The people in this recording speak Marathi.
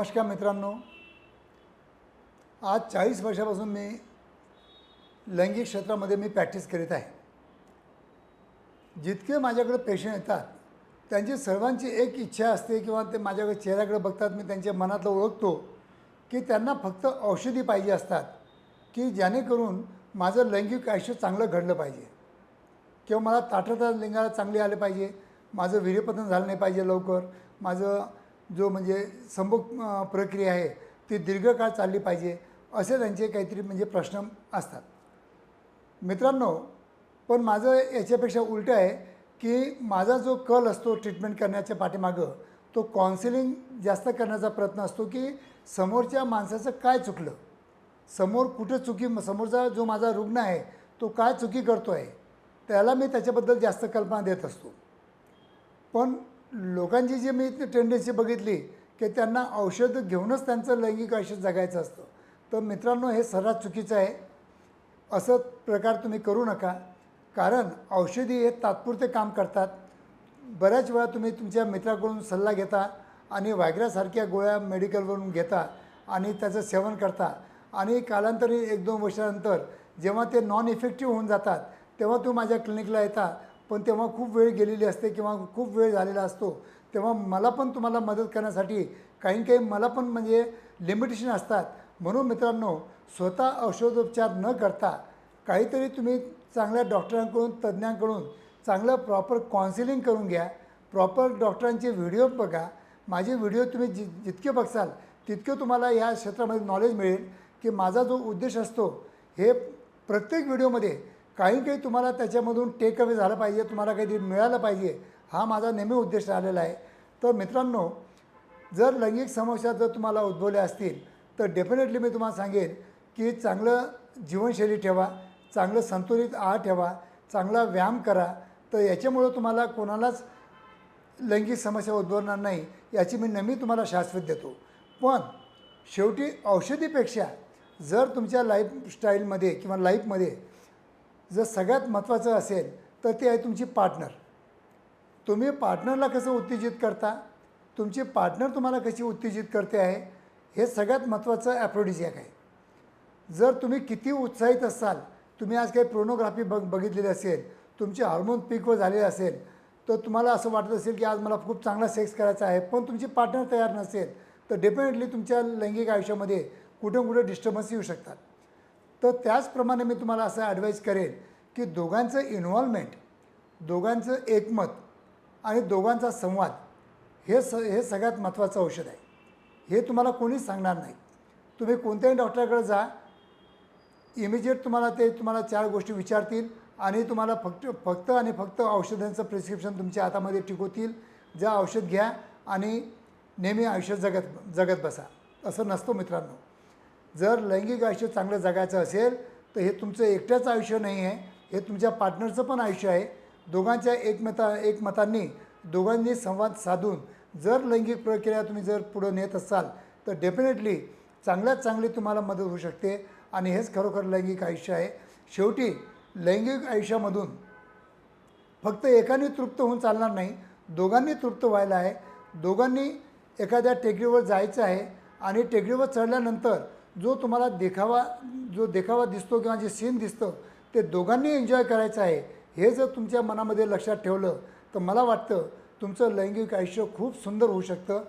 नमस्कार मित्रांनो. आज चाळीस वर्षापासून मी लैंगिक क्षेत्रामध्ये मी प्रॅक्टिस करीत आहे. जितके माझ्याकडे पेशंट येतात त्यांची सर्वांची एक इच्छा असते किंवा ते माझ्याकडे चेहऱ्याकडे बघतात मी त्यांच्या मनातलं ओळखतो की त्यांना फक्त औषधी पाहिजे असतात की जेणेकरून माझं लैंगिक आयुष्य चांगलं घडलं पाहिजे. किंवा मला ताठरता लिंगाला चांगले आले पाहिजे माझं वीर्यपतन झालं नाही पाहिजे लवकर माझं जो म्हणजे संभोग प्रक्रिया आहे ती दीर्घकाळ चालली पाहिजे असे त्यांचे काहीतरी म्हणजे प्रश्न असतात. मित्रांनो पण माझं याच्यापेक्षा उलटं आहे की माझा जो कल असतो ट्रीटमेंट करण्याच्या पाठीमागं तो काउन्सिलिंग जास्त करण्याचा प्रयत्न असतो की समोरच्या माणसाचं काय चुकलं? समोर कुठं चुकी समोरचा जो माझा रुग्ण आहे तो काय चुकी करतो आहे त्याला मी त्याच्याबद्दल जास्त कल्पना देत असतो. पण लोकांची जी मी टेंडन्सी बघितली की त्यांना औषध घेऊनच त्यांचं लैंगिक आयुष्य जगायचं असतं. तर मित्रांनो हे सर्रास चुकीचं आहे. असं प्रकार तुम्ही करू नका. कारण औषधी हे तात्पुरते काम करतात. बऱ्याच वेळा तुम्ही तुमच्या मित्राकडून सल्ला घेता आणि वायग्रासारख्या गोळ्या मेडिकलवरून घेता आणि त्याचं सेवन करता. आणि कालांतरी एक दोन वर्षानंतर जेव्हा ते नॉन इफेक्टिव्ह होऊन जातात तेव्हा तुम्ही माझ्या क्लिनिकला येता. पण तेव्हा खूप वेळ गेलेली असते किंवा खूप वेळ झालेला असतो तेव्हा मला पण तुम्हाला मदत करण्यासाठी काही काही मला पण म्हणजे लिमिटेशन असतात. म्हणून मित्रांनो स्वतः औषधोपचार न करता काहीतरी तुम्ही चांगल्या डॉक्टरांकडून तज्ज्ञांकडून चांगलं प्रॉपर काउन्सिलिंग करून घ्या. प्रॉपर डॉक्टरांचे व्हिडिओ बघा. माझे व्हिडिओ तुम्ही जि जितके बघसाल तितकं तुम्हाला या क्षेत्रामध्ये नॉलेज मिळेल की माझा जो उद्देश असतो हे प्रत्येक व्हिडिओमध्ये काही काही तुम्हाला त्याच्यामधून टेक अवे झालं पाहिजे तुम्हाला काहीतरी मिळालं पाहिजे हा माझा नेहमी उद्देश राहिलेला आहे. तर मित्रांनो जर लैंगिक समस्या जर तुम्हाला उद्भवल्या असतील तर डेफिनेटली मी तुम्हाला सांगेन की चांगलं जीवनशैली ठेवा चांगलं संतुलित आहार ठेवा चांगला व्यायाम करा. तर याच्यामुळं तुम्हाला कोणालाच लैंगिक समस्या उद्भवणार नाही याची मी नेहमी तुम्हाला शाश्वत देतो. पण शेवटी औषधीपेक्षा जर तुमच्या लाईफस्टाईलमध्ये किंवा लाईफमध्ये जर सगळ्यात महत्त्वाचं असेल तर ते आहे तुमची पार्टनर तुम्ही पार्टनरला कसं उत्तेजित करता? तुमची पार्टनर तुम्हाला कशी उत्तेजित करते आहे? हे सगळ्यात महत्त्वाचं ॲफ्रोडिजियाक आहे. जर तुम्ही किती उत्साहित असाल तुम्ही आज काही प्रोनोग्राफी बघ बघितलेली असेल तुमचे हार्मोन पीकवर झालेले असेल तर तुम्हाला असं वाटत असेल की आज मला खूप चांगला सेक्स करायचा आहे पण तुमची पार्टनर तयार नसेल तर डेफिनेटली तुमच्या लैंगिक आयुष्यामध्ये कुठं कुठं डिस्टर्बन्स येऊ शकतात. तर त्याचप्रमाणे मी तुम्हाला असं ॲडवाईस करेन की दोघांचं इन्व्हॉल्वमेंट दोघांचं एकमत आणि दोघांचा संवाद हे स हे सगळ्यात महत्त्वाचं औषध आहे. हे तुम्हाला कोणीच सांगणार नाही. तुम्ही कोणत्याही डॉक्टरकडे जा इमिजिएट तुम्हाला ते तुम्हाला चार गोष्टी विचारतील आणि तुम्हाला फक्त फक्त आणि फक्त औषधांचं प्रिस्क्रिप्शन तुमच्या हातामध्ये टिकवतील. ज्या औषध घ्या आणि नेहमी आयुष्य जगत जगत बसा. असं नसतो मित्रांनो. जर लैंगिक आयुष्य चांगलं जगायचं असेल तर हे तुमचं एकट्याचं आयुष्य नाही आहे हे तुमच्या पार्टनरचं पण आयुष्य आहे. दोघांच्या एकमता एकमतांनी दोघांनी संवाद साधून जर लैंगिक प्रक्रिया तुम्ही जर पुढं नेत असाल तर डेफिनेटली चांगल्यात चांगली तुम्हाला मदत होऊ शकते आणि हेच खरोखर लैंगिक आयुष्य आहे. शेवटी लैंगिक आयुष्यामधून फक्त एकाने तृप्त होऊन चालणार नाही दोघांनी तृप्त व्हायला आहे. दोघांनी एखाद्या टेकडीवर जायचं आहे आणि टेकडीवर चढल्यानंतर जो तुम्हाला देखावा जो देखावा दिसतो किंवा जे सीन दिसतं ते दोघांनी एन्जॉय करायचं आहे हे जर तुमच्या मनामध्ये लक्षात ठेवलं तर मला वाटतं तुमचं लैंगिक आयुष्य खूप सुंदर होऊ शकतं.